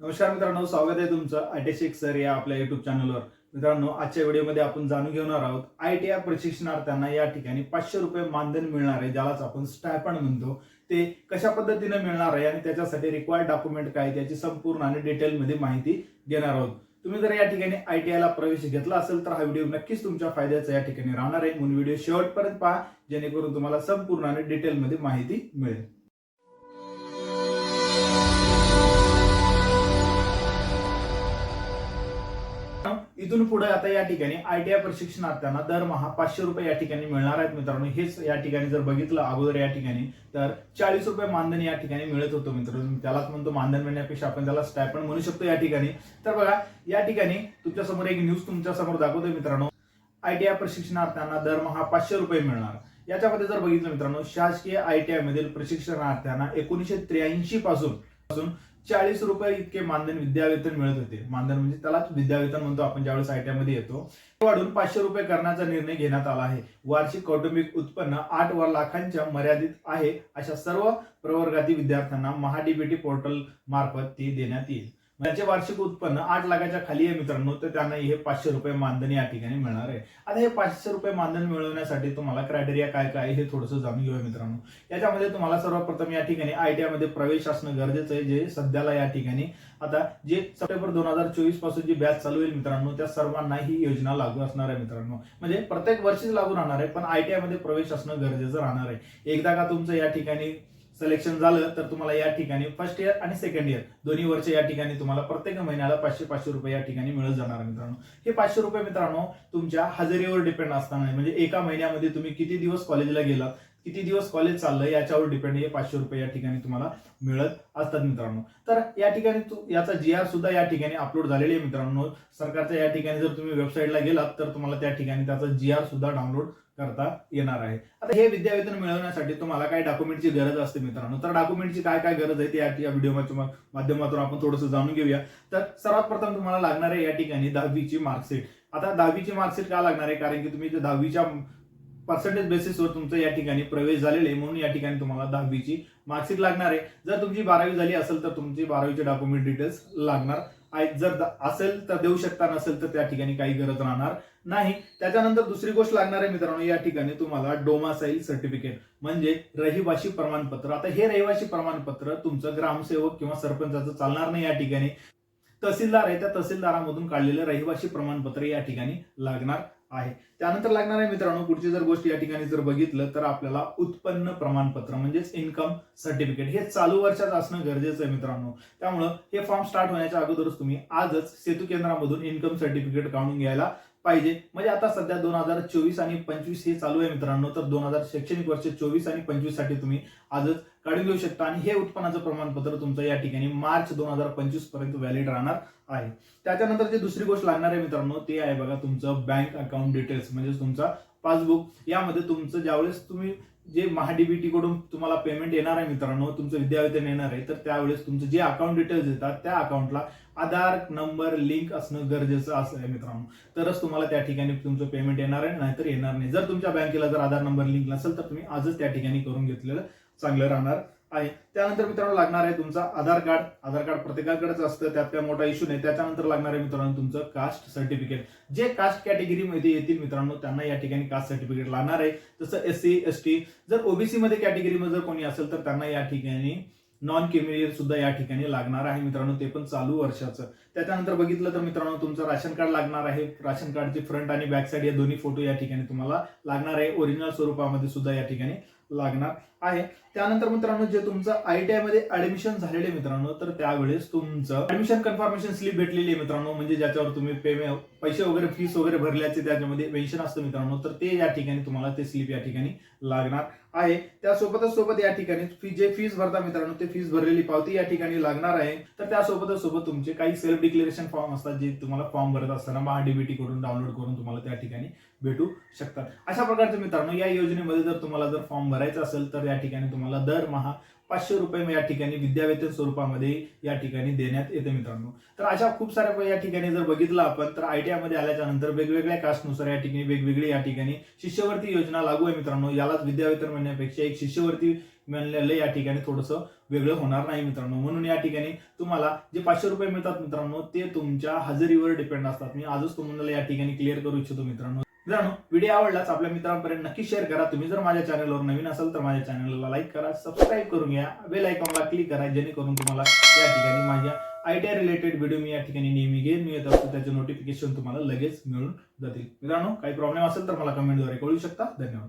नमस्कार मित्रांनो स्वागत आहे तुमचं आय टी सिक्स सर या आपल्या युट्यूब चॅनलवर मित्रांनो आजच्या व्हिडिओमध्ये आपण जाणून घेणार आहोत आय टी आय प्रशिक्षणार्थ्यांना या ठिकाणी पाचशे रुपये मानधन मिळणार आहे ज्यालाच आपण स्टायपंड म्हणतो. ते कशा पद्धतीने मिळणार आहे आणि त्याच्यासाठी रिक्वायर्ड डॉक्युमेंट काय त्याची संपूर्ण आणि डिटेलमध्ये माहिती घेणार आहोत. तुम्ही जर या ठिकाणी आय टी आयला प्रवेश घेतला असेल तर हा व्हिडिओ नक्कीच तुमच्या फायद्याचा या ठिकाणी राहणार आहे. म्हणून व्हिडिओ शेवटपर्यंत पहा जेणेकरून तुम्हाला संपूर्ण आणि डिटेलमध्ये माहिती मिळेल. इथून पुढे आता या ठिकाणी आयटीआय प्रशिक्षणार्थ्यांना दरमहा पाचशे रुपये या ठिकाणी मिळणार आहेत मित्रांनो. हेच या ठिकाणी जर बघितलं अगोदर या ठिकाणी तर चाळीस रुपये मानधन या ठिकाणी मिळत होतो मित्रांनो. त्यालाच म्हणतो मानधन मिळण्यापेक्षा आपण त्याला स्टायपण म्हणू शकतो या ठिकाणी. तर बघा या ठिकाणी तुमच्यासमोर एक न्यूज तुमच्यासमोर दाखवतोय मित्रांनो. आयटीआय प्रशिक्षणार्थ्यांना दरमहा पाचशे रुपये मिळणार. याच्यामध्ये जर बघितलं मित्रांनो शासकीय आयटीआय मधील प्रशिक्षणार्थ्यांना एकोणीशे त्र्याऐंशी पासून पासून चाळीस रुपये इतके मानधन विद्यावेतन मिळत होते. मानधन म्हणजे त्यालाच विद्यावेतन म्हणतो आपण ज्यावेळेस आयटीआय येतो. वाढून पाचशे रुपये करण्याचा निर्णय घेण्यात आला आहे. वार्षिक कौटुंबिक उत्पन्न आठ वर लाखांच्या मर्यादित आहे अशा सर्व प्रवर्गातील विद्यार्थ्यांना महाडीबीटी पोर्टल मार्फत ती देण्यात येईल. त्याचे वार्षिक उत्पन्न आठ लाखाच्या खाली आहे मित्रांनो तर त्यांना हे पाचशे रुपये मानधन या ठिकाणी मिळणार आहे. आता हे पाचशे रुपये मानधन मिळवण्यासाठी तुम्हाला क्रायटेरिया काय काय आहे हे थोडंसं जाणून घेऊया मित्रांनो. याच्यामध्ये तुम्हाला सर्वप्रथम या ठिकाणी आयटीआयमध्ये प्रवेश असणं गरजेचं आहे जे सध्याला या ठिकाणी आता जे सप्टेंबर दोन हजार चोवीसपासून जी बॅच चालू होईल मित्रांनो त्या सर्वांना ही योजना लागू असणार आहे मित्रांनो. म्हणजे प्रत्येक वर्षीच लागू राहणार आहे पण आयटीआयमध्ये प्रवेश असणं गरजेचं राहणार आहे. एकदा का तुमचं या ठिकाणी सिलेक्शन झालं तर तुम्हाला या ठिकाणी फर्स्ट इयर आणि सेकंड इयर दोन्ही वर्ष या ठिकाणी तुम्हाला प्रत्येक महिन्याला पाचशे पाचशे रुपये या ठिकाणी मिळत जाणार मित्रांनो. हे पाचशे रुपये मित्रांनो तुमच्या हजेरीवर डिपेंड असताना नाही. म्हणजे एका महिन्यामध्ये तुम्ही किती दिवस कॉलेजला गेलात किती दिवस कॉलेज चाललं याच्यावर डिपेंड हे पाचशे रुपये या ठिकाणी तुम्हाला मिळत असतात मित्रांनो. तर या ठिकाणी याचा जी आर सुद्धा या ठिकाणी अपलोड झालेली आहे मित्रांनो. सरकारच्या या ठिकाणी जर तुम्ही वेबसाईटला गेलात तर तुम्हाला त्या ठिकाणी त्याचा जी आर सुद्धा डाउनलोड करता येणार आहे. आता हे विद्यावेतन मिळवण्यासाठी तुम्हाला काय डॉक्युमेंटची गरज असते मित्रांनो? तर डॉक्युमेंटची काय काय गरज आहे ते या- व्हिडिओ माध्यमातून आपण थोडंसं जाणून घेऊया. तर सर्वात प्रथम तुम्हाला लागणार आहे या ठिकाणी दहावीची मार्कशीट आता दहावीची मार्कशीट का लागणार आहे? कारण की तुम्ही दहावीच्या पर्सेंटेज बेसिसवर तुमचं या ठिकाणी प्रवेश झालेले आहे. म्हणून या ठिकाणी तुम्हाला दहावीची मार्कशीट लागणार आहे. जर तुमची बारावी झाली असेल तर तुमची बारावीचे डॉक्युमेंट डिटेल्स लागणार. आहेत जर असेल तर देऊ शकता नसेल तर त्या ठिकाणी काही गरज राहणार नाही. त्याच्यानंतर दुसरी गोष्ट लागणार आहे मित्रांनो या ठिकाणी तुम्हाला डोमासाईल सर्टिफिकेट म्हणजे रहिवाशी प्रमाणपत्र. आता हे रहिवाशी प्रमाणपत्र तुमचं ग्रामसेवक किंवा सरपंचाचं चालणार नाही या ठिकाणी. तहसीलदार आहे त्या तहसीलदारामधून काढलेलं रहिवाशी प्रमाणपत्र या ठिकाणी लागणार. आहे. त्यानंतर लागणार आहे मित्रांनो पुढची जर गोष्ट या ठिकाणी जर बघितलं तर आपल्याला उत्पन्न प्रमाणपत्र म्हणजेच इन्कम सर्टिफिकेट हे चालू वर्षात असणं गरजेचं आहे मित्रांनो. त्यामुळं हे फॉर्म स्टार्ट होण्याच्या अगोदरच तुम्ही आजच सेतू केंद्रामधून इन्कम सर्टिफिकेट काढून घ्यायला पाहिजे. म्हणजे आता सध्या दोन हजार चोवीस आणि पंचवीस हे चालू आहे मित्रांनो. तर दोन हजार शैक्षणिक वर्ष चोवीस आणि पंचवीससाठी तुम्ही आजच काढून घेऊ शकता. आणि हे उत्पन्नाचं प्रमाणपत्र तुमचं या ठिकाणी मार्च दोन हजार पंचवीसपर्यंत व्हॅलिड राहणार आहे. त्याच्यानंतर जी दुसरी गोष्ट लागणार आहे मित्रांनो ते आहे बघा तुमचं बँक अकाउंट डिटेल्स म्हणजे तुमचा पासबुक यामध्ये तुमचं ज्यावेळेस तुम्ही जे महाडीबीटी कडून तुम्हाला पेमेंट येणार आहे मित्रांनो तुमचं विद्यावेतन येणार आहे तर त्यावेळेस तुमचं जे अकाउंट डिटेल्स येतात त्या अकाउंटला आधार नंबर लिंक असणं गरजेचं असं आहे मित्रांनो. तरच तुम्हाला त्या ठिकाणी तुमचं पेमेंट येणार आहे नाहीतर येणार नाही. जर तुमच्या बँकेला जर आधार नंबर लिंक नसेल तर तुम्ही आजच त्या ठिकाणी करून घेतलेलं चांगलं राहणार. आहे. त्यानंतर मित्रांनो लागणार आहे तुमचा आधार कार्ड. आधार कार्ड प्रत्येकाकडेच असतं. त्यात काय मोठा इश्यू नाही. त्याच्यानंतर लागणार आहे मित्रांनो तुमचं कास्ट सर्टिफिकेट जे कास्ट कॅटेगरीमध्ये येतील मित्रांनो त्यांना या ठिकाणी कास्ट सर्टिफिकेट लागणार आहे. जसं एस सी एस टी जर ओबीसी मध्ये कॅटेगरीमध्ये जर कोणी असेल तर त्यांना या ठिकाणी नॉन क्रिमिनल सुद्धा या ठिकाणी लागणार आहे मित्रांनो. ते पण चालू वर्षाचं. त्याच्यानंतर बघितलं तर मित्रांनो तुमचं राशन कार्ड लागणार आहे. राशन कार्डचे फ्रंट आणि बॅक साईड या दोन्ही फोटो या ठिकाणी तुम्हाला लागणार आहे. ओरिजिनल स्वरूपामध्ये सुद्धा या ठिकाणी लागणार आहे. त्यानंतर मित्रांनो जे तुमचं आयटीआयमध्ये ऍडमिशन झालेले मित्रांनो तर त्यावेळेस तुमचं ऍडमिशन कन्फर्मेशन स्लिप भेटलेली आहे मित्रांनो. म्हणजे ज्याच्यावर तुम्ही पेमेंट पैसे वगैरे फीस वगैरे भरल्याचे त्याच्यामध्ये मेन्शन असतं मित्रांनो. तर ते या ठिकाणी तुम्हाला ते स्लिप या ठिकाणी लागणार आहे. त्यासोबतच सोबत या ठिकाणी फी जे फीस भरता मित्रांनो ते फीस भरलेली पावती या ठिकाणी लागणार आहे. तर त्यासोबतच सोबत तुमचे काही सेल्फ डिक्लेरेशन फॉर्म असतात जे तुम्हाला फॉर्म भरत असताना महाडीबीटी करून डाउनलोड करून तुम्हाला त्या ठिकाणी भेटू शकतात. अशा प्रकारचे मित्रांनो या योजनेमध्ये जर तुम्हाला जर फॉर्म भरायचा असेल तर या ठिकाणी तुम्हाला दरमहा पाचशे रुपये या ठिकाणी विद्यावेतन स्वरूपामध्ये या ठिकाणी देण्यात येते मित्रांनो. तर अशा खूप साऱ्या या ठिकाणी जर बघितलं आपण तर आयटीआयमध्ये आल्याच्यानंतर वेगवेगळ्या कास्टनुसार या ठिकाणी वेगवेगळी या ठिकाणी शिष्यवृत्ती योजना लागू आहे मित्रांनो. यालाच विद्यावेतन म्हणण्यापेक्षा एक शिष्यवृत्ती म्हणलेलं या ठिकाणी थोडंसं वेगळं होणार नाही मित्रांनो. म्हणून या ठिकाणी तुम्हाला जे पाचशे रुपये मिळतात मित्रांनो ते तुमच्या हजेरीवर डिपेंड असतात. मी आजच तुम्हाला या ठिकाणी क्लिअर करू इच्छितो मित्रांनो. मित्रांनो व्हिडिओ आवडलाच आपल्या मित्रांपर्यंत नक्की शेअर करा. तुम्ही जर माझ्या चॅनलवर नवीन असाल तर माझ्या चॅनलला लाईक करा सबस्क्राईब करून घ्या. बेल आयकॉनला क्लिक करा जेणेकरून तुम्हाला या ठिकाणी माझ्या आयटीआय रिलेटेड व्हिडिओ मी या ठिकाणी नेहमी घेऊन मी येत असतो. त्याचे नोटिफिकेशन तुम्हाला लगेच मिळून जातील. मित्रांनो काही प्रॉब्लेम असेल तर मला कमेंटद्वारे कळू शकता. धन्यवाद.